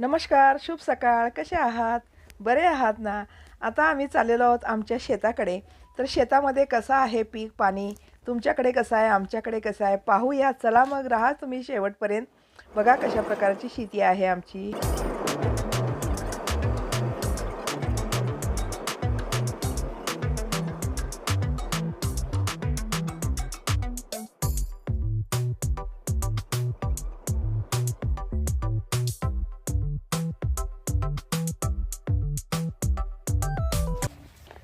नमस्कार शुभ सकाळ. कसे आहात? बरे आहात ना? आता आम्ही चाललेलो आहोत आमच्या शेताकडे. तर शेतामध्ये कसं आहे पीक पाणी? तुमच्याकडे कसं आहे? आमच्याकडे कसं आहे? पाहूया. चला मग राहा तुम्ही शेवटपर्यंत. बघा कशा प्रकारची शेती आहे आमची.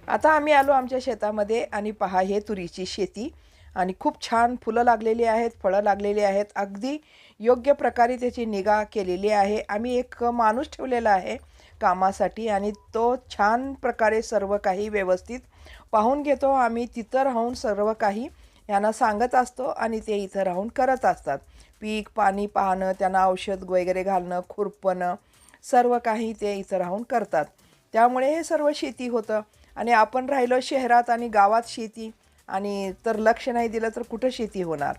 आता आम्ही आलो आमच्या शेतामध्ये आणि पहा हे तुरीची शेती. आणि खूप छान फुलं लागलेली आहेत फळं लागलेली आहेत. अगदी योग्य प्रकारे त्याची निगा केलेली आहे. आम्ही एक माणूस ठेवलेला आहे कामासाठी आणि तो छान प्रकारे सर्व काही व्यवस्थित पाहून घेतो. आम्ही तिथं राहून सर्व काही यांना सांगत असतो आणि ते इथं राहून करत असतात. पीक पाणी पाहणं त्यांना औषध वगैरे घालणं खुरपणं सर्व काही ते इथं राहून करतात. त्यामुळे हे सर्व शेती होतं. आणि आपण राहिलो शहरात आणि गावात शेती आणि तर लक्ष नाही दिलं तर कुठं शेती होणार?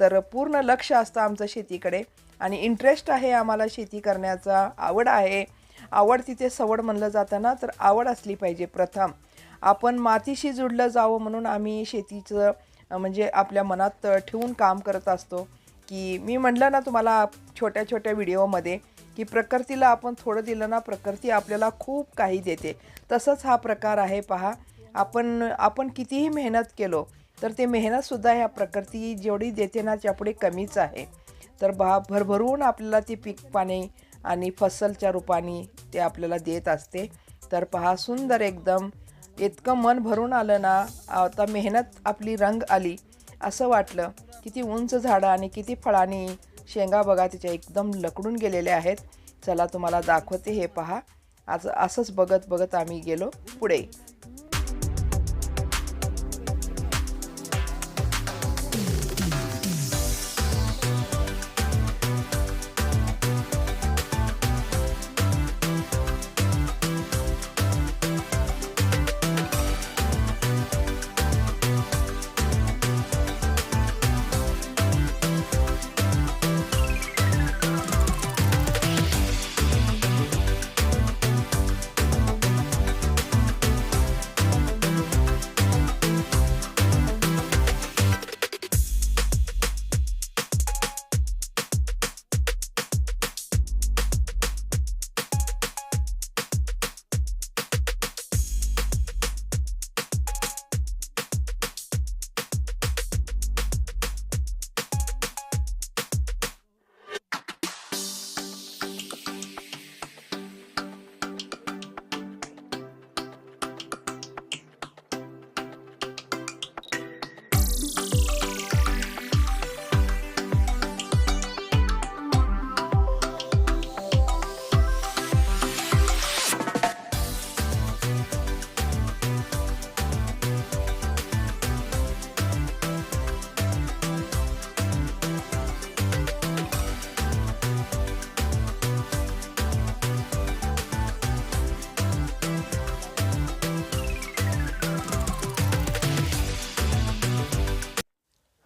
तर पूर्ण लक्ष असतं आमचं शेतीकडे आणि इंटरेस्ट आहे आम्हाला शेती करण्याचा. आवड आहे. आवड तिथे सवड म्हणलं जातं ना तर आवड असली पाहिजे प्रथम. आपण मातीशी जुडलं जावं म्हणून आम्ही शेतीचं म्हणजे आपल्या मनात ठेवून काम करत असतो. की मी म्हटलं ना तुम्हाला छोट्या छोट्या व्हिडिओमध्ये की प्रकृतीला आपण थोडं दिलं ना प्रकृती आपल्याला खूप काही देते. तसंच हा प्रकार आहे पहा. आपण आपण कितीही मेहनत केलो तर ते मेहनतसुद्धा ह्या प्रकृती जेवढी देते ना त्यापुढे कमीच आहे. तर बा भरभरून आपल्याला ती पीक पाणी आणि फसलच्या रूपाने ते आपल्याला देत असते. तर पहा सुंदर एकदम. इतकं मन भरून आलं ना आता मेहनत आपली रंग आली असं वाटलं. किती उंच झाडं आणि किती फळांनी शेंगा बघा तिच्या एकदम लकडून गेलेल्या आहेत. चला तुम्हाला दाखवते हे पहा. आज असंच बघत बघत आम्ही गेलो पुढे.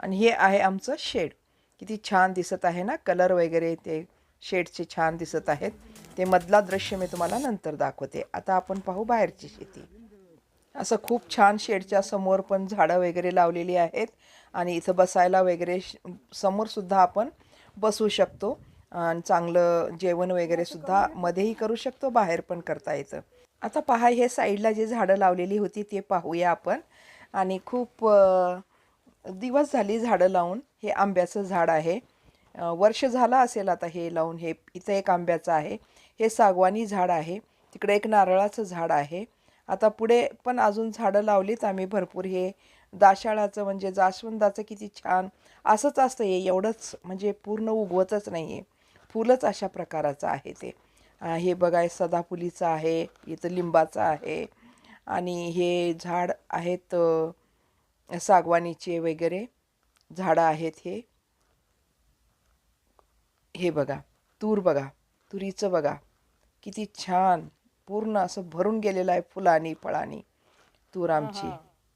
आणि हे आहे आमचं शेड किती छान दिसत आहे ना? कलर वगैरे ते शेडचे छान दिसत आहेत. ते मधला दृश्य मी तुम्हाला नंतर दाखवते. आता आपण पाहू बाहेरची शेती. असं खूप छान शेडच्या समोर पण झाडं वगैरे लावलेली आहेत. आणि इथं बसायला वगैरे श- समोरसुद्धा आपण बसू शकतो. आणि चांगलं जेवण वगैरे सुद्धा मध्येही करू शकतो बाहेर पण करता येतं. आता पहा हे साईडला जे झाडं लावलेली होती ते पाहूया आपण. आणि खूप दिवस झाली झाडं लावून. हे आंब्याचं झाड आहे. वर्ष झालं असेल आता हे लावून. हे इथं एक आंब्याचं आहे. हे सागवानी झाड आहे. तिकडे एक नारळाचं झाड आहे. आता पुढे पण अजून झाडं लावलीत आम्ही भरपूर. हे दाशाळाचं म्हणजे जास्वंदाचं किती छान. असंच असतं हे. एवढंच म्हणजे पूर्ण उगवतच नाही आहे फुलंच अशा प्रकाराचं आहे ते. हे बघाय सदाफुलीचं आहे. इथं लिंबाचं आहे. आणि हे झाड आहेत सागवानीचे वगैरे झाडं आहेत हे. हे बघा तूर बघा तुरीचं बघा. किती छान पूर्ण असं भरून गेलेलं आहे फुलांनी फळांनी तूर आमची.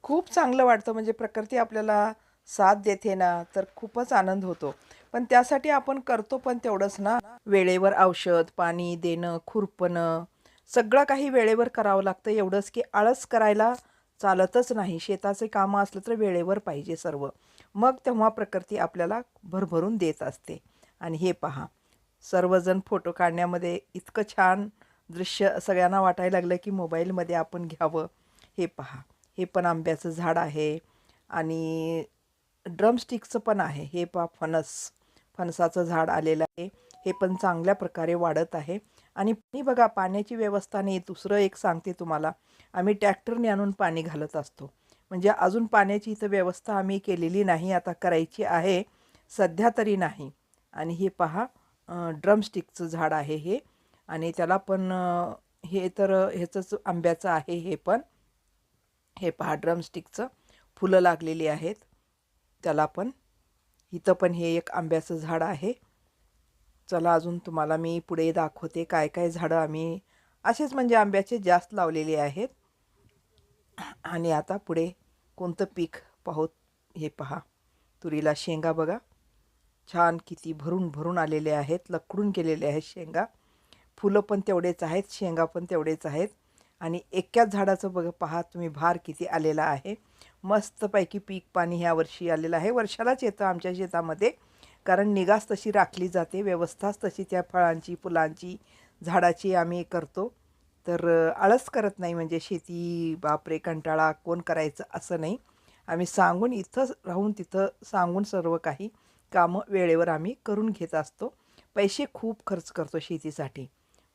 खूप चांगलं वाटतं म्हणजे प्रकृती आपल्याला साथ देते ना तर खूपच आनंद होतो. पण त्यासाठी आपण करतो पण तेवढंच ना. वेळेवर औषध पाणी देणं खुरपणं सगळं काही वेळेवर करावं लागतं. एवढंच की आळस करायला चालतच नाही. शेताचे कामं असलं तर वेळेवर पाहिजे सर्व. मग तेव्हा प्रकृती आपल्याला भरभरून देत असते. आणि हे पहा सर्वजण फोटो काढण्यामध्ये इतकं छान दृश्य सगळ्यांना वाटायला लागलं की मोबाईलमध्ये आपण घ्यावं. हे पहा हे पण आंब्याचं झाड आहे आणि ड्रमस्टिकचं पण आहे. हे पहा फणस फणसाचं झाड आलेलं आहे. हे पण चांगल्या प्रकारे वाढत आहे. आणि पाणी बघा पाण्याची व्यवस्था नाही दुसरं एक सांगते तुम्हाला. आम्ही ट्रॅक्टरने आणून पाणी घालत असतो. म्हणजे अजून पाण्याची इथं व्यवस्था आम्ही केलेली नाही आता करायची आहे सध्या तरी नाही. आणि हे पहा ड्रमस्टिकचं झाड आहे हे. आणि त्याला पण हे तर ह्याचंच आंब्याचं आहे हे पण. हे पहा ड्रमस्टिकचं फुलं लागलेली आहेत. त्याला पण इथं पण हे एक आंब्याचं झाड आहे. चला अजून तुम्हाला मी पुढे दाखवते काय काय झाडं आम्ही असेच म्हणजे आंब्याचे जास्त लावलेले आहेत. आणि आता पुढे कोणतं पीक पाहू हे पहा. तुरीला शेंगा बघा. छान किती भरून भरून आलेले आहेत लकडून गेलेले आहेत शेंगा. फुलं पण तेवढेच आहेत शेंगा पण तेवढेच आहेत. आणि एकाच झाडाचं बघा पहा तुम्ही भार किती आलेला आहे. मस्तपैकी पीक पाणी ह्या वर्षी आलेलं आहे. वर्षालाच येतं आमच्या शेतामध्ये. कारण निगास तशी राखली जाते व्यवस्थाच तशी त्या फळांची फुलांची झाडाची आम्ही करतो. तर आळस करत नाही म्हणजे शेती बापरे कंटाळा कोण करायचं असं नाही. आम्ही सांगून इथं राहून तिथं सांगून सर्व काही कामं वेळेवर आम्ही करून घेत असतो. पैसे खूप खर्च करतो शेतीसाठी.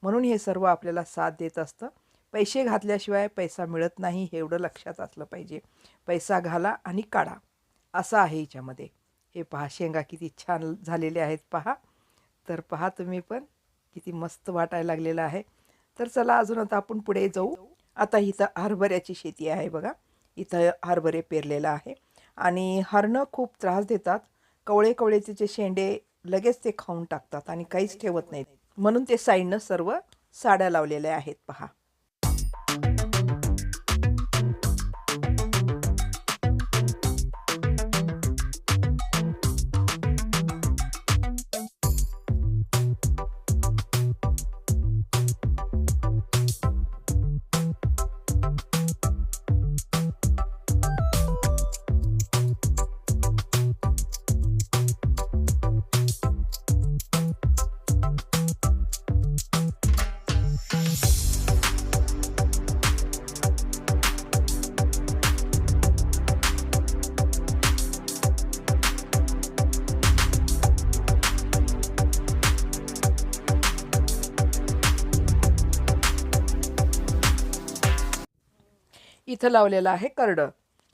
म्हणून हे सर्व आपल्याला साथ देत असतं. पैसे घातल्याशिवाय पैसा मिळत नाही हे एवढं लक्षात असलं पाहिजे. पैसा घाला आणि काढा. असं आहे याच्यामध्ये. हे पहा शेंगा किती छान झालेले आहेत पहा. तर पहा तुम्ही पण किती मस्त वाटायला लागलेलं आहे. तर चला अजून आता आपण पुढे जाऊ. आता इथं हरभऱ्याची शेती आहे बघा. इथं हरभरे पेरलेलं आहे. आणि हरणं खूप त्रास देतात. कवळे कवळेचे जे शेंडे लगेच ते खाऊन टाकतात आणि काहीच ठेवत नाहीत. म्हणून ते साईडनं सर्व साड्या लावलेल्या आहेत पहा. इथं लावलेलं आहे करडं.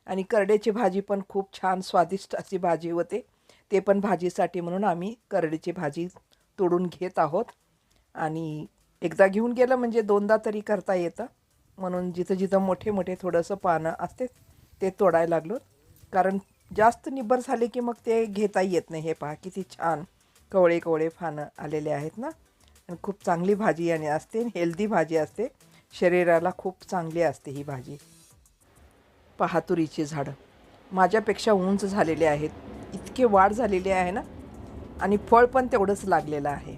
आणि करड्याची भाजी पण खूप छान स्वादिष्ट अशी भाजी होते. ते पण भाजीसाठी म्हणून आम्ही करडीची भाजी तोडून घेत आहोत. आणि एकदा घेऊन गेलं म्हणजे दोनदा तरी करता येतं. म्हणून जिथं जिथं मोठे मोठे थोडंसं पानं असते ते तोडायला लागलो. कारण जास्त निब्बर झाले की मग ते घेता येत नाही. हे पहा किती छान कवळे कवळे पानं आलेले आहेत ना. आणि खूप चांगली भाजी आणि असते हेल्दी भाजी असते. शरीराला खूप चांगली असते ही भाजी. पहातुरीची झाडं. माझ्यापेक्षा उंच झालेले आहेत. इतके वाढ झालेली आहे ना? आणि फळ पण तेवढंच लागलेलं आहे.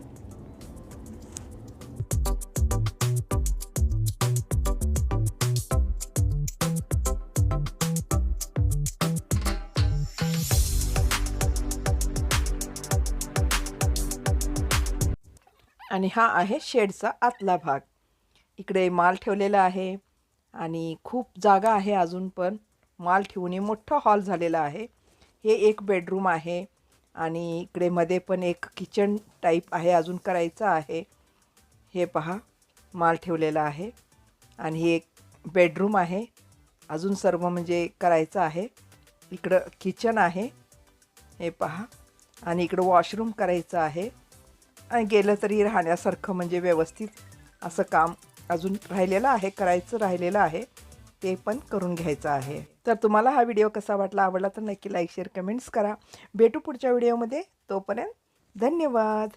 आणि हा आहे शेडचा आतला भाग. इकडे माल ठेवलेला आहे. आणि खूप जागा आहे अजून पण. माल ठेवून हे मोठं हॉल झालेला आहे. हे एक बेडरूम आहे आणि इकडे मध्ये पण एक किचन टाईप आहे अजून करायचं आहे. हे पहा माल ठेवलेला आहे आणि हे एक बेडरूम आहे. अजून सर्व म्हणजे करायचं आहे. इकडं किचन आहे. हे पहा आणि इकडं वॉशरूम करायचं आहे. आणि गेलं तरी राहण्यासारखं म्हणजे व्यवस्थित असं काम अजून राहिलेलं आहे करायचं राहिलेलं आहे ते पण करून घ्यायचं आहे. तर तुम्हाला हा व्हिडिओ कसा वाटला आवडला तर नक्की लाईक शेअर कमेंट्स करा. भेटू पुढच्या व्हिडिओमध्ये. तोपर्यंत धन्यवाद.